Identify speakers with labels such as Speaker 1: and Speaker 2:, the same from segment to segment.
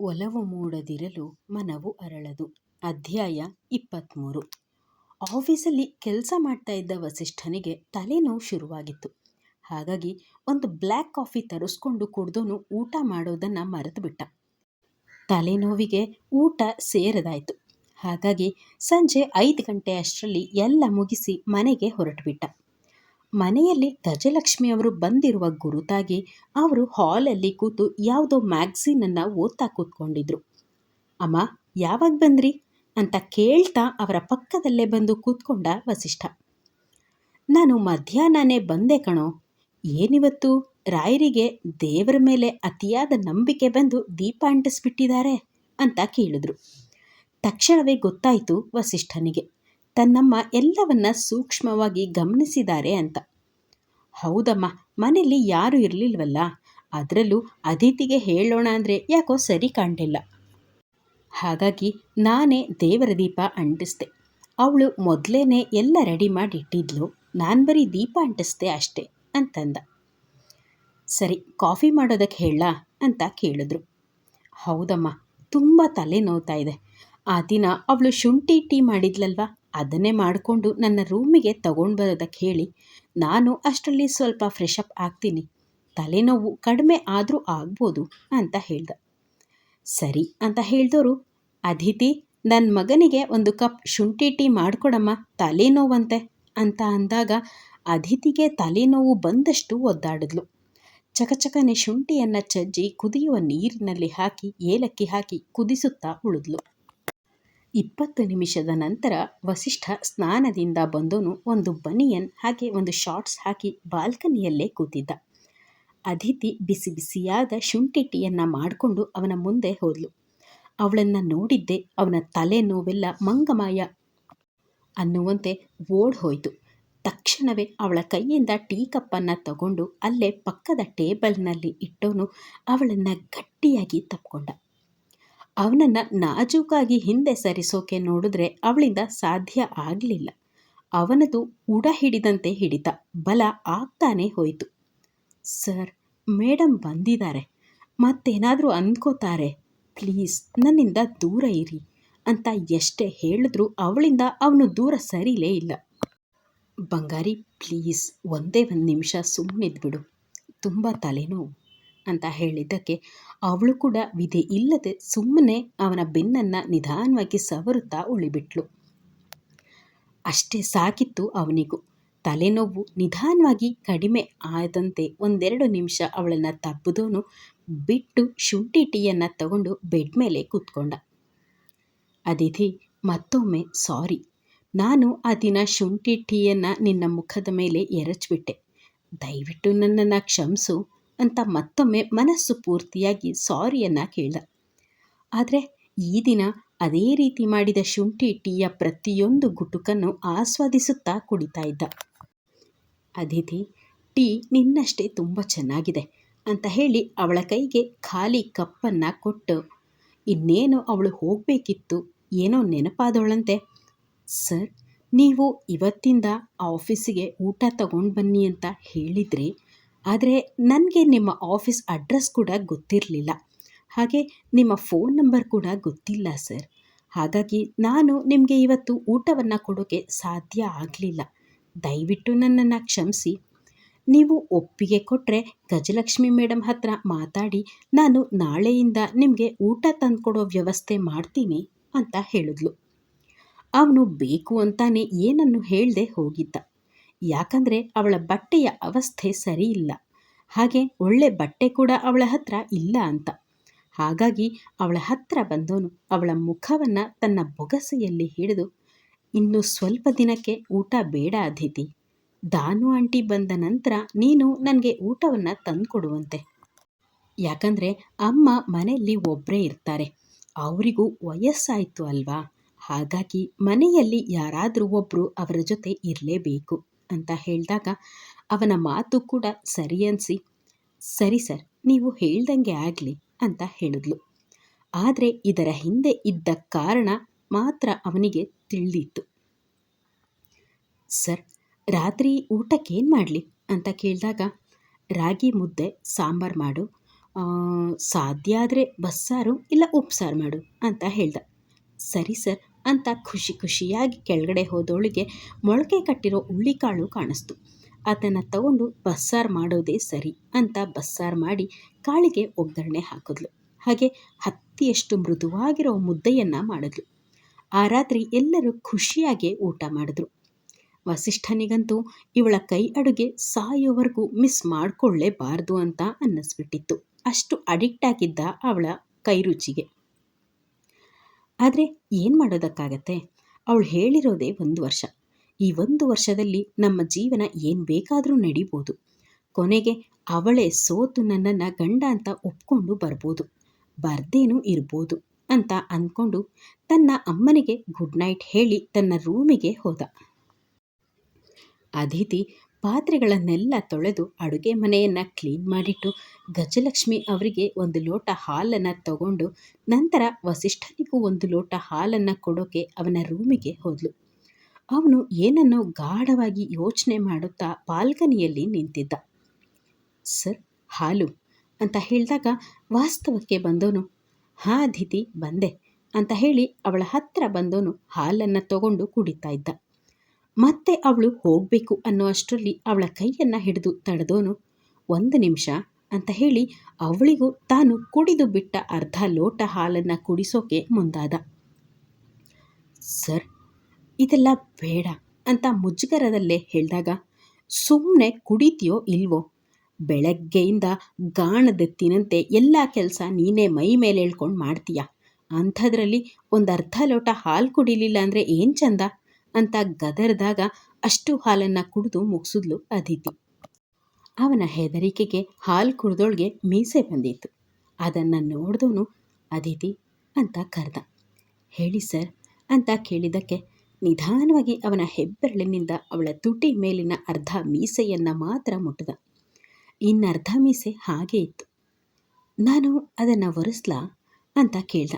Speaker 1: ಒಲವು ಮೂಡದಿರಲು ಮನವು ಅರಳದು. ಅಧ್ಯಾಯ ಇಪ್ಪತ್ತ್ಮೂರು ಆಫೀಸಲ್ಲಿ ಕೆಲಸ ಮಾಡ್ತಾ ಇದ್ದ ವಸಿಷ್ಠನಿಗೆ ತಲೆನೋವು ಶುರುವಾಗಿತ್ತು. ಹಾಗಾಗಿ ಒಂದು ಬ್ಲ್ಯಾಕ್ ಕಾಫಿ ತರಿಸ್ಕೊಂಡು ಕುಡ್ದೋನು ಊಟ ಮಾಡೋದನ್ನು ಮರೆತುಬಿಟ್ಟ. ತಲೆನೋವಿಗೆ ಊಟ ಸೇರದಾಯಿತು. ಹಾಗಾಗಿ ಸಂಜೆ ಐದು ಗಂಟೆ ಅಷ್ಟರಲ್ಲಿ ಎಲ್ಲ ಮುಗಿಸಿ ಮನೆಗೆ ಹೊರಟುಬಿಟ್ಟ. ಮನೆಯಲ್ಲಿ ಗಜಲಕ್ಷ್ಮಿಯವರು ಬಂದಿರುವ ಗುರುತಾಗಿ ಅವರು ಹಾಲಲ್ಲಿ ಕೂತು ಯಾವುದೋ ಮ್ಯಾಗ್ಝೀನನ್ನು ಓದ್ತಾ ಕೂತ್ಕೊಂಡಿದ್ರು. ಅಮ್ಮ, ಯಾವಾಗ ಬಂದ್ರಿ? ಅಂತ ಕೇಳ್ತಾ ಅವರ ಪಕ್ಕದಲ್ಲೇ ಬಂದು ಕೂತ್ಕೊಂಡ ವಸಿಷ್ಠ. ನಾನು ಮಧ್ಯಾಹ್ನನೇ ಬಂದೆ ಕಣೋ. ಏನಿವತ್ತು? ರಾಯರಿಗೆ ದೇವರ ಮೇಲೆ ಅತಿಯಾದ ನಂಬಿಕೆ ಬಂದು ದೀಪ ಅಂಟಿಸ್ಬಿಟ್ಟಿದ್ದಾರೆ ಅಂತ ಕೇಳಿದ್ರು. ತಕ್ಷಣವೇ ಗೊತ್ತಾಯಿತು ವಸಿಷ್ಠನಿಗೆ. ತನ್ನಮ್ಮ ಎಲ್ಲವನ್ನ ಸೂಕ್ಷ್ಮವಾಗಿ ಗಮನಿಸಿದ್ದಾರೆ ಅಂತ. ಹೌದಮ್ಮ, ಮನೆಯಲ್ಲಿ ಯಾರೂ ಇರಲಿಲ್ವಲ್ಲ? ಅದರಲ್ಲೂ ಅದಿತಿಗೆ ಹೇಳೋಣ ಅಂದರೆ ಯಾಕೋ ಸರಿ ಕಾಣಲಿಲ್ಲ. ಹಾಗಾಗಿ ನಾನೇ ದೇವರ ದೀಪ ಅಂಟಿಸ್ದೆ. ಅವಳು ಮೊದಲೇನೆ ಎಲ್ಲ ರೆಡಿ ಮಾಡಿ ಇಟ್ಟಿದ್ಲು. ನಾನು ಬರೀ ದೀಪ ಅಂಟಿಸ್ದೆ ಅಷ್ಟೇ ಅಂತಂದ. ಸರಿ, ಕಾಫಿ ಮಾಡೋದಕ್ಕೆ ಹೇಳ ಅಂತ ಕೇಳಿದ್ರು. ಹೌದಮ್ಮ, ತುಂಬ ತಲೆ ನೋವ್ತಾ ಇದೆ. ಆ ದಿನ ಅವಳು ಶುಂಠಿ ಟೀ ಮಾಡಿದ್ಲಲ್ವ? ಅದನ್ನೇ ಮಾಡಿಕೊಂಡು ನನ್ನ ರೂಮಿಗೆ ತಗೊಂಡು ಬರೋದಕ್ಕೆ ಹೇಳಿ, ನಾನು ಅಷ್ಟರಲ್ಲಿ ಸ್ವಲ್ಪ ಫ್ರೆಶ್ ಅಪ್ ಆಗ್ತೀನಿ. ತಲೆನೋವು ಕಡಿಮೆ ಆದರೂ ಆಗ್ಬೋದು, ಅಂತ ಹೇಳ್ದ. ಸರಿ ಅಂತ ಹೇಳಿದವರು ಅದಿತಿ ನನ್ನ ಮಗನಿಗೆ ಒಂದು ಕಪ್ ಶುಂಠಿ ಟೀ ಮಾಡಿಕೊಡಮ್ಮ, ತಲೆನೋವಂತೆ, ಅಂತ ಅಂದಾಗ ಅದಿತಿಗೆ ತಲೆನೋವು ಬಂದಷ್ಟು ಒದ್ದಾಡಿದ್ಲು. ಚಕಚಕನೆ ಶುಂಠಿಯನ್ನು ಚಜ್ಜಿ ಕುದಿಯುವ ನೀರಿನಲ್ಲಿ ಹಾಕಿ, ಏಲಕ್ಕಿ ಹಾಕಿ ಕುದಿಸುತ್ತಾ ಉಳಿದ್ಲು. ಇಪ್ಪತ್ತು ನಿಮಿಷದ ನಂತರ ವಸಿಷ್ಠ ಸ್ನಾನದಿಂದ ಬಂದೋನು ಒಂದು ಬನಿಯನ್ ಹಾಗೆ ಒಂದು ಶಾರ್ಟ್ಸ್ ಹಾಕಿ ಬಾಲ್ಕನಿಯಲ್ಲೇ ಕೂತಿದ್ದ. ಅದಿತಿ ಬಿಸಿ ಬಿಸಿಯಾದ ಶುಂಠಿ ಟೀಯನ್ನು ಮಾಡಿಕೊಂಡು ಅವನ ಮುಂದೆ ಹೋದ್ಲು. ಅವಳನ್ನು ನೋಡಿದ್ದೆ ಅವನ ತಲೆ ನೋವೆಲ್ಲ ಮಂಗಮಾಯ ಅನ್ನುವಂತೆ ಓಡ್ ಹೋಯಿತು. ತಕ್ಷಣವೇ ಅವಳ ಕೈಯಿಂದ ಟೀ ಕಪ್ಪನ್ನು ತಗೊಂಡು ಅಲ್ಲೇ ಪಕ್ಕದ ಟೇಬಲ್ನಲ್ಲಿ ಇಟ್ಟೋನು ಅವಳನ್ನು ಗಟ್ಟಿಯಾಗಿ ತಪ್ಕೊಂಡ. ಅವನನ್ನು ನಾಜೂಕಾಗಿ ಹಿಂದೆ ಸರಿಸೋಕೆ ನೋಡಿದ್ರೆ ಅವಳಿಂದ ಸಾಧ್ಯ ಆಗಲಿಲ್ಲ. ಅವನದು ಉಡ ಹಿಡಿದಂತೆ ಹಿಡಿತ, ಬಲ ಆಗ್ತಾನೆ ಹೋಯಿತು. ಸರ್ ಮೇಡಮ್ ಬಂದಿದ್ದಾರೆ. ಮತ್ತೇನಾದರೂ ಅಂದ್ಕೋತಾರೆ ಪ್ಲೀಸ್, ನನ್ನಿಂದ ದೂರ ಇರಿ ಅಂತ ಎಷ್ಟೇ ಹೇಳಿದ್ರೂ ಅವಳಿಂದ ಅವನು ದೂರ ಸರಿಲೇ ಇಲ್ಲ. ಬಂಗಾರಿ, ಪ್ಲೀಸ್, ಒಂದೇ ಒಂದು ನಿಮಿಷ ಸುಮ್ಮನಿದ್ಬಿಡು ತುಂಬ ತಲೆನೋವು. ಅಂತ ಹೇಳಿದ್ದಕ್ಕೆ ಅವಳು ಕೂಡ ವಿಧಿ ಇಲ್ಲದೆ ಸುಮ್ಮನೆ ಅವನ ಬೆನ್ನನ್ನು ನಿಧಾನವಾಗಿ ಸವರುತ್ತಾ ಉಳಿಬಿಟ್ಲು. ಅಷ್ಟೇ ಸಾಕಿತ್ತು ಅವನಿಗೂ. ತಲೆನೋವು ನಿಧಾನವಾಗಿ ಕಡಿಮೆ ಆದಂತೆ ಒಂದೆರಡು ನಿಮಿಷ ಅವಳನ್ನು ತಬ್ಬುದೋನು ಬಿಟ್ಟು ಶುಂಠಿ ಟೀಯನ್ನು ತಗೊಂಡು ಬೆಡ್ ಮೇಲೆ ಕೂತ್ಕೊಂಡ. ಅದಿತಿ, ಮತ್ತೊಮ್ಮೆ ಸಾರಿ. ನಾನು ಆ ದಿನ ಶುಂಠಿ ಟೀಯನ್ನು ನಿನ್ನ ಮುಖದ ಮೇಲೆ ಎರಚಿಬಿಟ್ಟೆ. ದಯವಿಟ್ಟು ನನ್ನನ್ನು ಕ್ಷಮಿಸು. ಅಂತ ಮತ್ತೊಮ್ಮೆ ಮನಸ್ಸು ಪೂರ್ತಿಯಾಗಿ ಸಾರಿಯನ್ನು ಕೇಳ್ದ. ಆದರೆ ಈ ದಿನ ಅದೇ ರೀತಿ ಮಾಡಿದ ಶುಂಠಿ ಟೀಯ ಪ್ರತಿಯೊಂದು ಗುಟುಕನ್ನು ಆಸ್ವಾದಿಸುತ್ತಾ ಕುಡಿತಾ ಇದ್ದ. ಅದಿತಿ ಟೀ ನಿನ್ನಷ್ಟೇ ತುಂಬ ಚೆನ್ನಾಗಿದೆ ಅಂತ ಹೇಳಿ ಅವಳ ಕೈಗೆ ಖಾಲಿ ಕಪ್ಪನ್ನು ಕೊಟ್ಟು, ಇನ್ನೇನು ಅವಳು ಹೋಗಬೇಕಿತ್ತು? ಏನೋ ನೆನಪಾದವಳಂತೆ. ಸರ್, ನೀವು ಇವತ್ತಿಂದ ಆಫೀಸಿಗೆ ಊಟ ತಗೊಂಡು ಬನ್ನಿ ಅಂತ ಹೇಳಿದರೆ ಆದರೆ ನನಗೆ ನಿಮ್ಮ ಆಫೀಸ್ ಅಡ್ರೆಸ್ ಕೂಡ ಗೊತ್ತಿರಲಿಲ್ಲ. ಹಾಗೆ ನಿಮ್ಮ ಫೋನ್ ನಂಬರ್ ಕೂಡ ಗೊತ್ತಿಲ್ಲ ಸರ್. ಹಾಗಾಗಿ ನಾನು ನಿಮಗೆ ಇವತ್ತು ಊಟವನ್ನು ಕೊಡೋಕ್ಕೆ ಸಾಧ್ಯ ಆಗಲಿಲ್ಲ. ದಯವಿಟ್ಟು ನನ್ನನ್ನು ಕ್ಷಮಿಸಿ. ನೀವು ಒಪ್ಪಿಗೆ ಕೊಟ್ಟರೆ ಗಜಲಕ್ಷ್ಮಿ ಮೇಡಮ್ ಹತ್ರ ಮಾತಾಡಿ, ನಾನು ನಾಳೆಯಿಂದ ನಿಮಗೆ ಊಟ ತಂದುಕೊಡೋ ವ್ಯವಸ್ಥೆ ಮಾಡ್ತೀನಿ ಅಂತ ಹೇಳಿದ್ಲು. ಅವನು ಬೇಕು ಅಂತಾನೆ ಏನನ್ನು ಹೇಳದೆ ಹೋಗಿದ್ದ. ಯಾಕಂದರೆ ಅವಳ ಬಟ್ಟೆಯ ಅವಸ್ಥೆ ಸರಿ ಇಲ್ಲ ಹಾಗೆ ಒಳ್ಳೆ ಬಟ್ಟೆ ಕೂಡ ಅವಳ ಹತ್ರ ಇಲ್ಲ ಅಂತ. ಹಾಗಾಗಿ ಅವಳ ಹತ್ರ ಬಂದವನು ಅವಳ ಮುಖವನ್ನು ತನ್ನ ಬೊಗಸೆಯಲ್ಲಿ ಹಿಡಿದು, ಇನ್ನು ಸ್ವಲ್ಪ ದಿನಕ್ಕೆ ಊಟ ಬೇಡ ಅದಿತಿ. ದಾನು ಆಂಟಿ ಬಂದ ನಂತರ ನೀನು ನನಗೆ ಊಟವನ್ನು ತಂದುಕೊಡುವಂತೆ. ಯಾಕಂದರೆ ಅಮ್ಮ ಮನೆಯಲ್ಲಿ ಒಬ್ಬರೇ ಇರ್ತಾರೆ. ಅವರಿಗೂ ವಯಸ್ಸಾಯಿತು ಅಲ್ವಾ? ಹಾಗಾಗಿ ಮನೆಯಲ್ಲಿ ಯಾರಾದರೂ ಒಬ್ಬರು ಅವರ ಜೊತೆ ಇರಲೇಬೇಕು. ಅಂತ ಹೇಳಿದಾಗ ಅವನ ಮಾತು ಕೂಡ ಸರಿ ಅನಿಸಿ, ಸರಿ ಸರ್, ನೀವು ಹೇಳ್ದಂಗೆ ಆಗಲಿ ಅಂತ ಹೇಳಿದ್ಲು. ಆದರೆ ಇದರ ಹಿಂದೆ ಇದ್ದ ಕಾರಣ ಮಾತ್ರ ಅವನಿಗೆ ತಿಳಿದಿತ್ತು. ಸರ್, ರಾತ್ರಿ ಊಟಕ್ಕೇನು ಮಾಡಲಿ? ಅಂತ ಕೇಳಿದಾಗ, ರಾಗಿ ಮುದ್ದೆ, ಸಾಂಬಾರು ಮಾಡು. ಸಾಧ್ಯ ಆದರೆ ಬಸ್ಸಾರು ಇಲ್ಲ ಉಪ್ಸಾರು ಮಾಡು ಅಂತ ಹೇಳ್ದ. ಸರಿ ಸರ್ ಅಂತ ಖುಷಿ ಖುಷಿಯಾಗಿ ಕೆಳಗಡೆ ಹೋದವಳಿಗೆ ಮೊಳಕೆ ಕಟ್ಟಿರೋ ಹುಳ್ಳಿಕಾಳು ಕಾಣಿಸ್ತು. ಅದನ್ನು ತಗೊಂಡು ಬಸ್ಸಾರು ಮಾಡೋದೇ ಸರಿ ಅಂತ ಬಸ್ಸಾರು ಮಾಡಿ ಕಾಳಿಗೆ ಒಗ್ಗರಣೆ ಹಾಕಿದ್ಲು. ಹಾಗೆ ಹತ್ತಿಯಷ್ಟು ಮೃದುವಾಗಿರೋ ಮುದ್ದೆಯನ್ನು ಮಾಡಿದ್ಲು. ಆ ರಾತ್ರಿ ಎಲ್ಲರೂ ಖುಷಿಯಾಗಿ ಊಟ ಮಾಡಿದ್ರು. ವಸಿಷ್ಠನಿಗಂತೂ ಇವಳ ಕೈ ಅಡುಗೆ ಸಾಯೋವರೆಗೂ ಮಿಸ್ ಮಾಡಿಕೊಳ್ಳೇಬಾರ್ದು ಅಂತ ಅನ್ನಿಸ್ಬಿಟ್ಟಿತ್ತು. ಅಷ್ಟು ಅಡಿಕ್ಟ್ ಆಗಿದ್ದ ಅವಳ ಕೈ ರುಚಿಗೆ ಆದರೆ ಏನು ಮಾಡೋದಕ್ಕಾಗತ್ತೆ? ಅವಳು ಹೇಳಿರೋದೇ ಒಂದು ವರ್ಷ. ಈ ಒಂದು ವರ್ಷದಲ್ಲಿ ನಮ್ಮ ಜೀವನ ಏನು ಬೇಕಾದರೂ ನಡೀಬೋದು. ಕೊನೆಗೆ ಅವಳೇ ಸೋತು ನನ್ನನ್ನು ಗಂಡ ಅಂತ ಒಪ್ಕೊಂಡು ಬರ್ಬೋದು. ಬರ್ದೇನೂ ಇರ್ಬೋದು ಅಂತ ಅಂದ್ಕೊಂಡು ತನ್ನ ಅಮ್ಮನಿಗೆ ಗುಡ್ ನೈಟ್ ಹೇಳಿ ತನ್ನ ರೂಮಿಗೆ ಹೋದ. ಅದಿತಿ ಪಾತ್ರೆಗಳನ್ನೆಲ್ಲ ತೊಳೆದು ಅಡುಗೆ ಮನೆಯನ್ನು ಕ್ಲೀನ್ ಮಾಡಿಟ್ಟು ಗಜಲಕ್ಷ್ಮಿ ಅವರಿಗೆ ಒಂದು ಲೋಟ ಹಾಲನ್ನು ತಗೊಂಡು ನಂತರ ವಸಿಷ್ಠನಿಗೂ ಒಂದು ಲೋಟ ಹಾಲನ್ನು ಕೊಡೋಕೆ ಅವನ ರೂಮಿಗೆ ಹೋದ್ಲು. ಅವನು ಏನನ್ನೋ ಗಾಢವಾಗಿ ಯೋಚನೆ ಮಾಡುತ್ತಾ ಬಾಲ್ಕನಿಯಲ್ಲಿ ನಿಂತಿದ್ದ. ಸರ್, ಹಾಲು, ಅಂತ ಹೇಳಿದಾಗ ವಾಸ್ತವಕ್ಕೆ ಬಂದವನು ಹಾ ಅದಿತಿ ಬಂದೆ, ಅಂತ ಹೇಳಿ ಅವಳ ಹತ್ತಿರ ಬಂದವನು ಹಾಲನ್ನು ತಗೊಂಡು ಕುಡಿತಾ ಇದ್ದ. ಮತ್ತೆ ಅವಳು ಹೋಗಬೇಕು ಅನ್ನೋ ಅಷ್ಟರಲ್ಲಿ ಅವಳ ಕೈಯನ್ನು ಹಿಡಿದು ತಡೆದೋನು, ಒಂದು ನಿಮಿಷ ಅಂತ ಹೇಳಿ ಅವಳಿಗೂ ತಾನು ಕುಡಿದು ಬಿಟ್ಟ ಅರ್ಧ ಲೋಟ ಹಾಲನ್ನು ಕುಡಿಸೋಕೆ ಮುಂದಾದ. ಸರ್, ಇದೆಲ್ಲ ಬೇಡ ಅಂತ ಮುಜುಗರದಲ್ಲೇ ಹೇಳಿದಾಗ ಸುಮ್ಮನೆ ಕುಡಿತೀಯೋ ಇಲ್ವೋ? ಬೆಳಗ್ಗೆಯಿಂದ ಗಾಣದೆತ್ತಿನಂತೆ ಎಲ್ಲ ಕೆಲಸ ನೀನೇ ಮೈ ಮೇಲೆ ಹೇಳ್ಕೊಂಡು ಮಾಡ್ತೀಯ? ಅಂಥದ್ರಲ್ಲಿ ಒಂದು ಅರ್ಧ ಲೋಟ ಹಾಲು ಕುಡಿಲಿಲ್ಲ ಅಂದರೆ ಏನು ಚಂದ? ಅಂತ ಗದರದಾಗ ಅಷ್ಟು ಹಾಲನ್ನು ಕುಡಿದು ಮುಗಿಸಿದ್ಲು ಅದಿತಿ. ಅವನ ಹೆದರಿಕೆಗೆ ಹಾಲು ಕುಡ್ದೋಳ್ಗೆ ಮೀಸೆ ಬಂದಿತ್ತು. ಅದನ್ನು ನೋಡಿದವನು ಅದಿತಿ ಅಂತ ಕರೆದ. ಹೇಳಿ ಸರ್ ಅಂತ ಕೇಳಿದ್ದಕ್ಕೆ ನಿಧಾನವಾಗಿ ಅವನ ಹೆಬ್ಬೆರಳಿನಿಂದ ಅವಳ ತುಟಿ ಮೇಲಿನ ಅರ್ಧ ಮೀಸೆಯನ್ನು ಮಾತ್ರ ಮುಟ್ಟಿದ ಇನ್ನರ್ಧ ಮೀಸೆ ಹಾಗೆ ಇತ್ತು. ನಾನು ಅದನ್ನು ಒರೆಸ್ಲಾ ಅಂತ ಕೇಳ್ದ.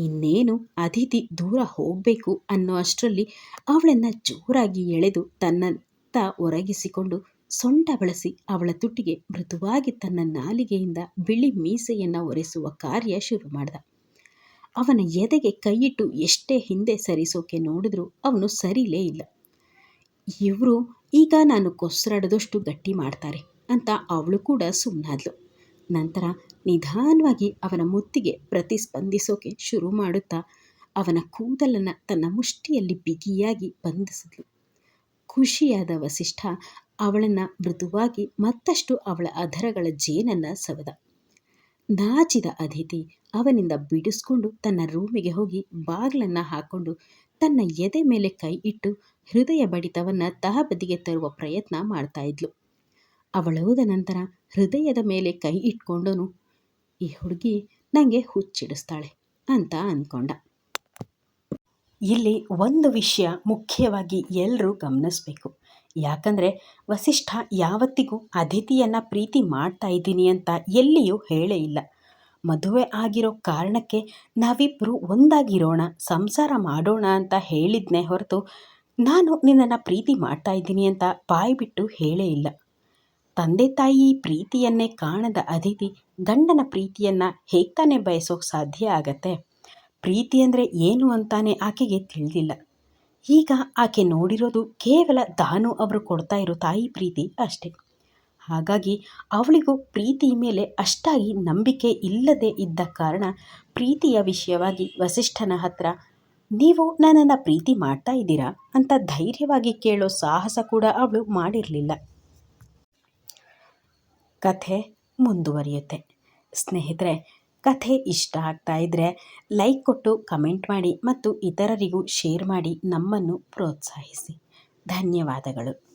Speaker 1: ಇನ್ನೇನು ಅತಿಥಿ ದೂರ ಹೋಗಬೇಕು ಅನ್ನೋ ಅಷ್ಟರಲ್ಲಿ ಅವಳನ್ನು ಜೋರಾಗಿ ಎಳೆದು ತನ್ನತ್ತ ಒರಗಿಸಿಕೊಂಡು ಸೊಂಟ ಬಳಸಿ ಅವಳ ತುಟಿಗೆ ಮೃದುವಾಗಿ ತನ್ನ ನಾಲಿಗೆಯಿಂದ ಬಿಳಿ ಮೀಸೆಯನ್ನು ಒರೆಸುವ ಕಾರ್ಯ ಶುರು ಮಾಡ್ದ. ಅವನ ಎದೆಗೆ ಕೈಯಿಟ್ಟು ಎಷ್ಟೇ ಹಿಂದೆ ಸರಿಸೋಕೆ ನೋಡಿದ್ರೂ ಅವನು ಸರಿಲೇ ಇಲ್ಲ. ಇವರು, ಈಗ ನಾನು ಕೊಸರಡದಷ್ಟು ಗಟ್ಟಿ ಮಾಡ್ತಾರೆ ಅಂತ ಅವಳು ಕೂಡ ಸುಮ್ಮನಾದ್ಲು ನಂತರ ನಿಧಾನವಾಗಿ ಅವನ ಮುತ್ತಿಗೆ ಪ್ರತಿಸ್ಪಂದಿಸೋಕೆ ಶುರು ಮಾಡುತ್ತಾ ಅವನ ಕೂದಲನ್ನು ತನ್ನ ಮುಷ್ಟಿಯಲ್ಲಿ ಬಿಗಿಯಾಗಿ ಬಂಧಿಸಿದ್ಲು. ಖುಷಿಯಾದ ವಸಿಷ್ಠ ಅವಳನ್ನು ಮೃದುವಾಗಿ ಮತ್ತಷ್ಟು ಅವಳ ಅಧರಗಳ ಜೇನನ್ನು ಸವದ. ನಾಚಿದ ಅತಿಥಿ ಅವನಿಂದ ಬಿಡಿಸ್ಕೊಂಡು ತನ್ನ ರೂಮಿಗೆ ಹೋಗಿ ಬಾಗಿಲನ್ನು ಹಾಕ್ಕೊಂಡು ತನ್ನ ಎದೆ ಮೇಲೆ ಕೈ ಇಟ್ಟು ಹೃದಯ ಬಡಿತವನ್ನು ತಹಬದಿಗೆ ತರುವ ಪ್ರಯತ್ನ ಮಾಡ್ತಾ ಇದ್ಲು. ಅವಳೋದ ನಂತರ ಹೃದಯದ ಮೇಲೆ ಕೈ ಇಟ್ಕೊಂಡನು. ಈ ಹುಡುಗಿ ನನಗೆ ಹುಚ್ಚಿಡಿಸ್ತಾಳೆ ಅಂತ ಅಂದ್ಕೊಂಡ ಇಲ್ಲಿ ಒಂದು ವಿಷಯ ಮುಖ್ಯವಾಗಿ ಎಲ್ಲರೂ ಗಮನಿಸಬೇಕು. ಯಾಕಂದರೆ ವಸಿಷ್ಠ ಯಾವತ್ತಿಗೂ ಅದಿತಿಯನ್ನು ಪ್ರೀತಿ ಮಾಡ್ತಾ ಇದ್ದೀನಿ ಅಂತ ಎಲ್ಲಿಯೂ ಹೇಳೇ ಇಲ್ಲ. ಮದುವೆ ಆಗಿರೋ ಕಾರಣಕ್ಕೆ ನಾವಿಬ್ಬರು ಒಂದಾಗಿರೋಣ, ಸಂಸಾರ ಮಾಡೋಣ ಅಂತ ಹೇಳಿದ್ನೇ ಹೊರತು ನಾನು ನಿನ್ನನ್ನು ಪ್ರೀತಿ ಮಾಡ್ತಾ ಇದ್ದೀನಿ ಅಂತ ಬಾಯಿ ಬಿಟ್ಟು ಹೇಳೇ ಇಲ್ಲ. ತಂದೆ ತಾಯಿ ಪ್ರೀತಿಯನ್ನೇ ಕಾಣದ ಅದಿತಿ ಗಂಡನ ಪ್ರೀತಿಯನ್ನು ಹೇಗೆ ಬಯಸೋಕೆ ಸಾಧ್ಯ ಆಗತ್ತೆ? ಪ್ರೀತಿ ಅಂದರೆ ಏನು ಅಂತಾನೆ ಆಕೆಗೆ ತಿಳಿದಿಲ್ಲ. ಈಗ ಆಕೆ ನೋಡಿರೋದು ಕೇವಲ ದಾನು ಅವರು ಕೊಡ್ತಾ ಇರೋ ತಾಯಿ ಪ್ರೀತಿ ಅಷ್ಟೇ. ಹಾಗಾಗಿ ಅವಳಿಗೂ ಪ್ರೀತಿ ಮೇಲೆ ಅಷ್ಟಾಗಿ ನಂಬಿಕೆ ಇಲ್ಲದೆ ಇದ್ದ ಕಾರಣ ಪ್ರೀತಿಯ ವಿಷಯವಾಗಿ ವಸಿಷ್ಠನ ಹತ್ರ, ನೀವು ನನ್ನನ್ನು ಪ್ರೀತಿ ಮಾಡ್ತಾ ಇದ್ದೀರಾ? ಅಂತ ಧೈರ್ಯವಾಗಿ ಕೇಳೋ ಸಾಹಸ ಕೂಡ ಅವಳು ಮಾಡಿರಲಿಲ್ಲ. ಕಥೆ ಮುಂದುವರಿಯುತ್ತೆ. ಸ್ನೇಹಿತರೆ, ಕಥೆ ಇಷ್ಟ ಆಗ್ತಾ ಇದ್ದರೆ ಲೈಕ್ ಕೊಟ್ಟು ಕಮೆಂಟ್ ಮಾಡಿ ಮತ್ತು ಇತರರಿಗೂ ಶೇರ್ ಮಾಡಿ ನಮ್ಮನ್ನು ಪ್ರೋತ್ಸಾಹಿಸಿ. ಧನ್ಯವಾದಗಳು.